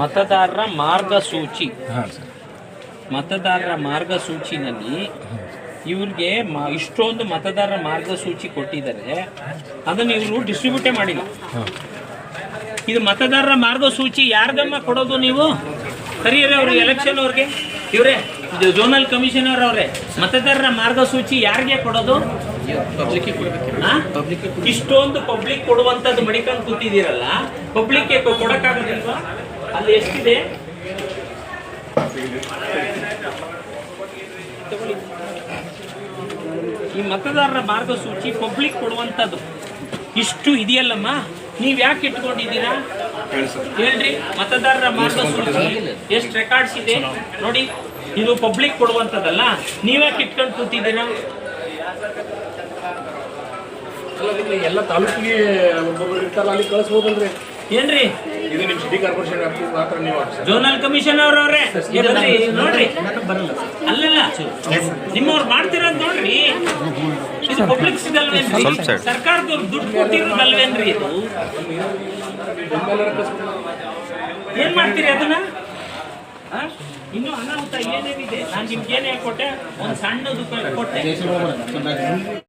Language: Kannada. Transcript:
ಮತದಾರರ ಮಾರ್ಗಸೂಚಿ. ಮತದಾರರ ಮಾರ್ಗಸೂಚಿನಲ್ಲಿ ಇವ್ರಿಗೆ ಇಷ್ಟೊಂದು ಮತದಾರರ ಮಾರ್ಗಸೂಚಿ ಕೊಟ್ಟಿದ್ದಾರೆ. ಅದನ್ನು ಇವರು ಡಿಸ್ಟ್ರಿಬ್ಯೂಟೇ ಮಾಡಿಲ್ಲ. ಇದು ಮತದಾರರ ಮಾರ್ಗಸೂಚಿ ಯಾರ್ದಮ್ಮ ಕೊಡೋದು ನೀವು? ಕರೀರಿ ಅವರು ಎಲೆಕ್ಷನ್ ಅವ್ರಿಗೆ. ಇವರೇ ಇದು ಝೋನಲ್ ಕಮಿಷನರ್ ಅವರೇ. ಮತದಾರರ ಮಾರ್ಗಸೂಚಿ ಯಾರಿಗೆ ಕೊಡೋದು? ಇಷ್ಟೊಂದು ಪಬ್ಲಿಕ್ ಕೊಡುವಂತದ್ದು ಮಡಿಕೊಂಡು ಕೂತಿದ್ದೀರಲ್ಲ. ಪಬ್ಲಿಕ್ ಕೊಡಕ್ಕಾಗೋದಿಲ್ವಾ? ಅಲ್ಲಿ ಎಷ್ಟಿದೆ. ಈ ಮತದಾರರ ಮಾರ್ಗಸೂಚಿ ಪಬ್ಲಿಕ್ ಕೊಡುವಂಥದ್ದು. ಇಷ್ಟು ಇದೆಯಲ್ಲಮ್ಮ? ನೀವ್ ಯಾಕೆ ಇಟ್ಕೊಂಡಿದ್ದೀರಾ? ಹೇಳ್ರಿ, ಮತದಾರರ ಮಾರ್ಗಸೂಚಿ ಎಷ್ಟು ರೆಕಾರ್ಡ್ಸ್ ಇದೆ? ನೋಡಿ, ಇದು ಪಬ್ಲಿಕ್ ಕೊಡುವಂಥದ್ದಲ್ಲ ನೀವ್ಯಾಕೆ ಇಟ್ಕೊಂಡು ಕೂತಿದ್ದೀರಾ? ಎಲ್ಲ ತಾಲೂಕಿಗೆ ಒಬ್ಬೊಬ್ಬರು ಇರ್ತಾರಲ್ಲ, ಅಲ್ಲಿ ಕಳಿಸ್ಬೋದಲ್ರಿ. ಏನ್ರಿ? ಇದು ನಿಮ್ಮ ಸಿಟಿ ಕಾರ್ಪೊರೇಷನ್ ವ್ಯಾಪ್ತಿಗೆ ಮಾತ್ರ ನೀವು ಝೋನಲ್ ಕಮಿಷನರ್ ಅವರೇ ನೋಡ್ರಿ. ಅಲ್ಲಲ್ಲ ನಿಮ್ಮವ್ರು ಮಾಡ್ತೀರ ಅಂತ ನೋಡ್ರಿ. ಇದು ಪಬ್ಲಿಕ್ ಸಿಗಲ್ವೇನ್ರಿ ಸರ್ಕಾರದವ್ರು ದುಡ್ಡು ಕೊಟ್ಟಿರೋದಲ್ವೇನ್ರಿ ಇದು? ಏನ್ ಮಾಡ್ತೀರಿ ಅದನ್ನ? ಆ? ಇನ್ನು ಅನಾಹುತ ಏನೇನಿದೆ? ನಾನು ನಿಮ್ಗೆ ಏನೇ ಕೊಟ್ಟೆ ಒಂದು ಸಣ್ಣದು ಕೊಟ್ಟೆ.